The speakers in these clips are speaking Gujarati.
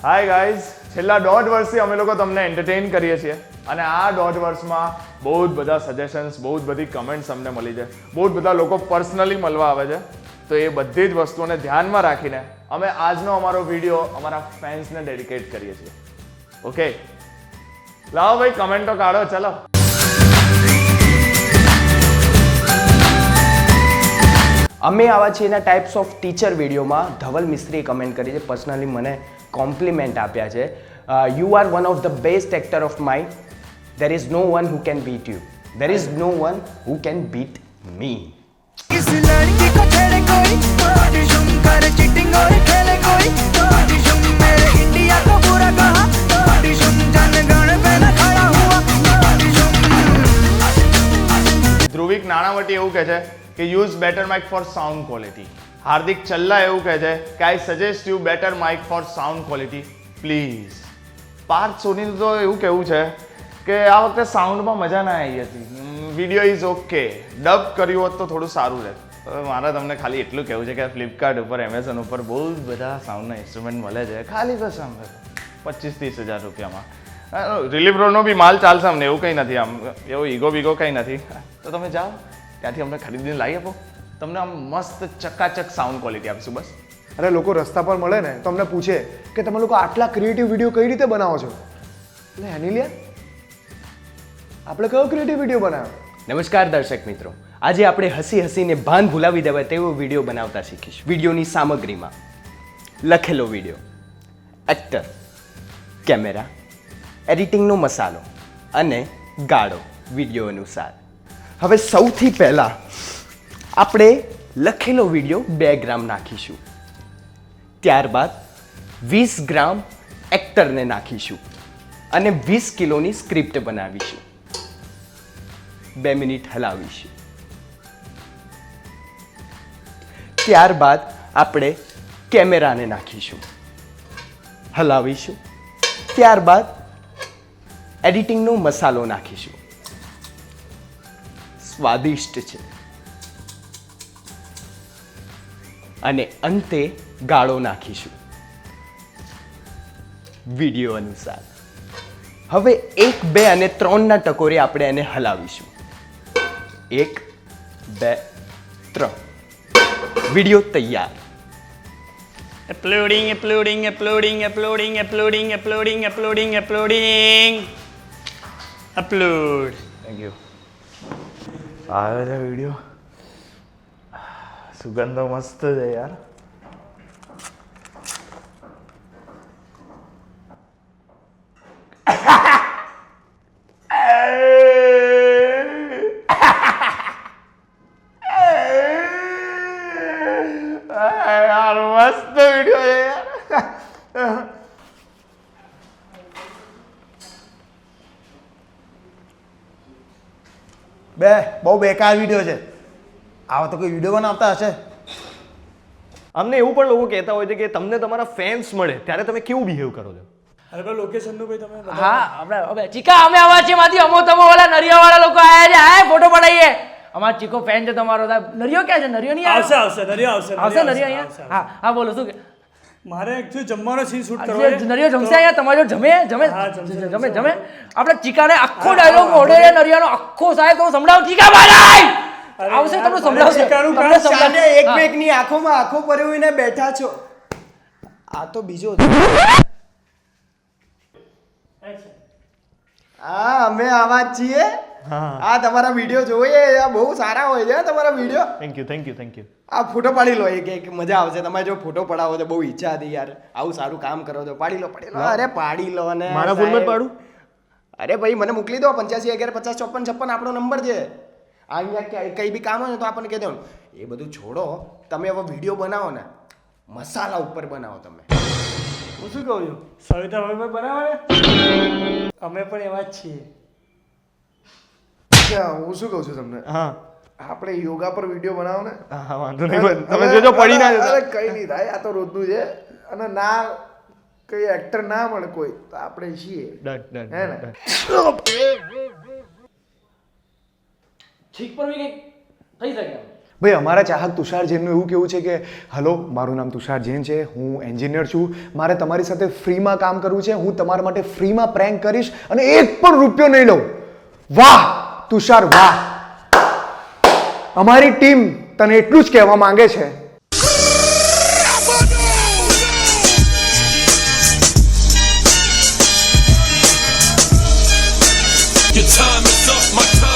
હાય ગાઈઝ છેલ્લા દોઢ વર્ષથી અમે લોકો તમને એન્ટરટેન કરીએ છીએ. અને આ દોઢ વર્ષમાં બહુ જ બધા સજેશન્સ બહુ જ બધી કમેન્ટ્સ અમને મળી છે. બહુ જ બધા લોકો પર્સનલી મળવા આવે છે. તો એ બધી જ વસ્તુઓને ધ્યાનમાં રાખીને અમે આજનો અમારો વીડિયો અમારા ફેન્સને ડેડિકેટ કરીએ છીએ. ઓકે લાવો ભાઈ કમેન્ટો કાઢો, ચલો. અમે આવા છીએ એના ટાઈપ્સ ઓફ ટીચર વિડીયોમાં ધવલ મિસ્ત્રીએ કમેન્ટ કરી છે પર્સનલી મને કોમ્પ્લિમેન્ટ આપ્યા છે you are one of the best actor of mind there is no one who can beat you there is no one who can beat me किस लड़की को छेड़े कोई थोड़ी झुम कर चिटिंग और खेले कोई थोड़ी झुम मेरे इंडिया को बुरा कहा थोड़ी झुम जनगण पे न खड़ा हुआ थोड़ी झुम ધ્રુવિક નાણાવટી એવું કહે છે કે use better mic for sound quality Hardik Challa એવું કહે છે કે I suggest you better mic for sound quality please Parth સોનીનું તો એવું કહેવું છે કે આ વખતે સાઉન્ડમાં મજા ના આવી હતી. વીડિયો ઇઝ ઓકે ડબ કર્યું હોત તો થોડું સારું રહેત. મારે તમને ખાલી એટલું કહેવું છે કે ફ્લિપકાર્ટ ઉપર એમેઝોન ઉપર બહુ જ બધા સાઉન્ડના ઇન્સ્ટ્રુમેન્ટ મળે છે. ખાલી બસ આમ પચીસ ત્રીસ હજાર રૂપિયામાં. રિલીફ રોડનો બી માલ ચાલશે અમને, એવું કંઈ નથી આમ. એવું ઈગો બીગો કંઈ નથી. તો તમે જાઓ. ત્યાંથી અમને ખરીદીને લાવી આપો. તમને આમ મસ્ત ચકાચક સાઉન્ડ ક્વોલિટી આપીશું બસ. અરે લોકો રસ્તા પર મળે ને તો અમને પૂછે કે તમે લોકો આટલા ક્રિએટિવ વીડિયો કઈ રીતે બનાવો છો? એટલે એની લે આપણે કયો ક્રિએટિવ વીડિયો બનાવ્યો? નમસ્કાર દર્શક મિત્રો. આજે આપણે હસી હસીને ભાન ભૂલાવી દેવાય તેવો વીડિયો બનાવતા શીખીશ. વિડીયોની સામગ્રીમાં લખેલો વીડિયો એક્ટર કેમેરા એડિટિંગનો મસાલો અને ગાળો વીડિયો અનુસાર. હવે સૌથી પહેલાં આપણે લખેલો વીડિયો બે ગ્રામ નાખીશું. ત્યારબાદ વીસ ગ્રામ એક્ટરને નાખીશું અને વીસ કિલોની સ્ક્રિપ્ટ બનાવીશું. બે મિનિટ હલાવીશું. ત્યારબાદ આપણે કેમેરાને નાખીશું. હલાવીશું. ત્યારબાદ એડિટિંગનો મસાલો નાખીશું. સ્વાદિષ્ટ છે અને અંતે ગાળો નાખીશું વીડિયો અનુસાર હવે એક બે અને ત્રણના ટકોરે આપણે એને હલાવીશું એક બે ત્રણ વીડિયો તૈયાર Uploading, uploading, uploading, uploading, uploading, uploading, uploading, uploading. Upload. Thank you આવે છે વીડિયો સુગંધો મસ્ત છે યાર યાર મસ્ત વીડિયો છે યાર બે બહુ બેકાર વીડિયો છે. આવા તો કોઈ વીડિયો બનાવતા હશે? અમને એવું પણ લોકો કહેતા હોય છે કે તમને તમારા ફેન્સ મળે ત્યારે તમે કેવું બિહેવ કરો છો? હા આપણે હવે ચીકા અમે આવા છીએ માંથી અમો તમો વાળા લોકો આયા છે. આય ફોટો પડાઈએ. અમાર ચીકો ફેન છે તમારો નરિયો ક્યાં છે? નરિયો નહીં આવશે આવશે નરિયો આવશે આવશે નરિયો અહીંયા? હા હા બોલો શું કે? મારે એકચ્યુઅલી જમવાનો સીન શૂટ કરવો છે. નરિયો જમશે અહીંયા? તમારો જમે? જમે? જમે જમે? આપણે ચીકાને આખો ડાયલોગ મોઢે નરિયાનો આખો સાહેબ તો સંભળાવ. ચીકા ભાઈ! આવશે તમને સંભળાવશે. ચીકાનું કારણ સાને એક. બેકની આંખોમાં આંખો પરોવીને બેઠા છો. આ તો બીજો હા અમે આવા જ છીએ. આ તમારા વીડિયો જોઈએ આ બહુ સારા હોય છે તમારા video thank you thank you thank you આ ફોટો પાડી લો એક એક મજા આવશે. તમે જો ફોટો પડાવો તો બહુ ઈચ્છા હતી યાર. આવું સારું કામ કરો તો પાડી લો પાડી લો. અરે પાડી લો ને મારા ફોનમાં જ પાડું? અરે ભાઈ મને મોકલી દો. પંચ્યાસી અગિયાર પચાસ ચોપન છપ્પન આપણો નંબર છે. આ અહીંયા ક્યાંય કઈ બી કામ હોય ને તો આપણને કહી દેવાનું. એ બધું છોડો. તમે હવે વીડિયો બનાવો ને મસાલા ઉપર બનાવો તમે. હું શું કહું છું? સવિતા ભાઈ બનાવે ને? અમે પણ એવા જ છીએ. અચ્છા, હું શું કહું છું તમને? હા. આપણે યોગા પર વીડિયો બનાવો ને? હા વાંધો નહીં. તમે જોજો પડી ના અરે કઈ નહીં થાય આ તો રોજનું છે. અને ના કઈ એક્ટર ના મળે કોઈ તો આપણે છીએ. ડન ડન હે ને? ઠીક પર બી કંઈક થઈ શકે ભાઈ અમારા ચાહક તુષાર જૈનનું એવું કેવું છે કે હલો મારું નામ તુષાર જૈન છે હું એન્જિનિયર છું. મારે તમારી સાથે ફ્રીમાં કામ કરવું છે. હું તમારા માટે ફ્રીમાં પ્રેન્ક કરીશ અને એક પણ રૂપિયો નહીં લઉં. વાહ! તુષાર વાહ. અમારી ટીમ તને એટલું જ કહેવા માંગે છે. Your time is up, my time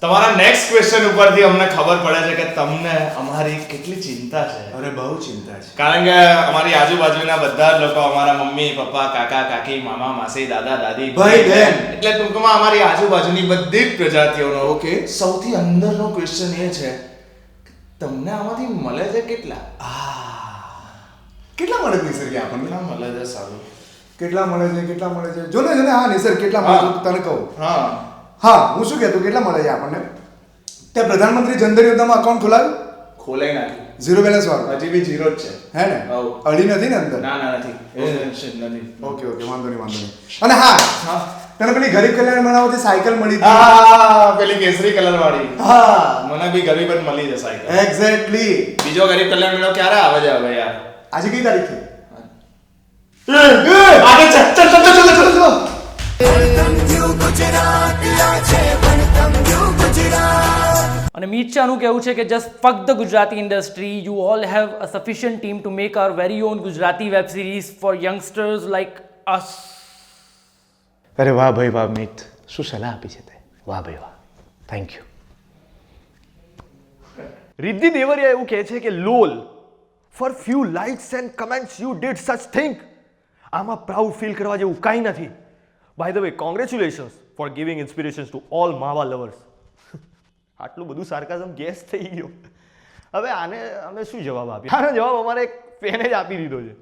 તમારા નેક્સ્ટ ક્વેશ્ચન ઉપરથી અમને ખબર પડે છે કે તમને અમારી કેટલી ચિંતા છે. અરે બહુ ચિંતા છે. કારણ કે અમારી આજુબાજુના બધા જ લોકો અમારા મમ્મી પપ્પા કાકા કાકી મામા માસી દાદા દાદી ભાઈ, બહેન. એટલે ટૂંકમાં અમારી આજુબાજુની બધી જ પ્રજાતિઓનો. ઓકે. સૌથી અંદરનો ક્વેશ્ચન એ છે કે તમને આમાંથી મળે છે કેટલા? કેટલા મળે નિસર્ગ આપણને? મળે છે સારું. કેટલા મળે છે કેટલા મળે છે? જો ને જો ને હા નિસર્ગ કેટલા મળે છે તને કહું. હા. હા હું શું કહેતો કેટલા મળે છે આપણને? તે પ્રધાનમંત્રી જનધન યોજનામાં અકાઉન્ટ ખોલાવ્યું ખોલાઈ નાખ્યું. ઝીરો બેલેન્સ વાળું? હજી બી જીરો જ છે. હે ને? અડી નથી ને અંદર? ના ના નથી. એ નથી. ઓકે ઓકે વાંધો નહીં વાંધો નહીં. અને હા તને પેલી ગરીબ કલ્યાણ બનાવતી સાયકલ મળી હા પેલી કેસરી કલર વાળી. હા. મને બી ગરીબ જ મળી જશે સાયકલ. એક્ઝેક્ટલી બીજો ગરીબ કલ્યાણ મેળો ક્યારે આવે છે હવે યાર? આજે કઈ તારીખ છે? આગે ચાલ ચાલ ચાલ ચાલ ચાલ ચાલ અને મીચાનું કહેવું છે કે જસ્ટ ફક્ત Gujarati industry you all have a sufficient team to make our very own Gujarati web series for youngsters like us અરે વાહ ભાઈ વાહ મિત. શું સલાહ આપી છે તે? વાહ ભાઈ વાહ. થેન્ક યુ રિદ્ધિ દેવરિયા એવું કહે છે કે lol for few likes and comments you did such think આમાં પ્રાઉડ ફીલ કરવા જેવું કાંઈ નથી. By the way congratulations for giving inspirations to all mawa lovers આટલું બધું સાર્કાઝમ ગેસ થઈ ગયો. હવે આને અમે શું જવાબ આપીએ? આનો જવાબ અમારે એક ફેને જ આપી દીધો છે.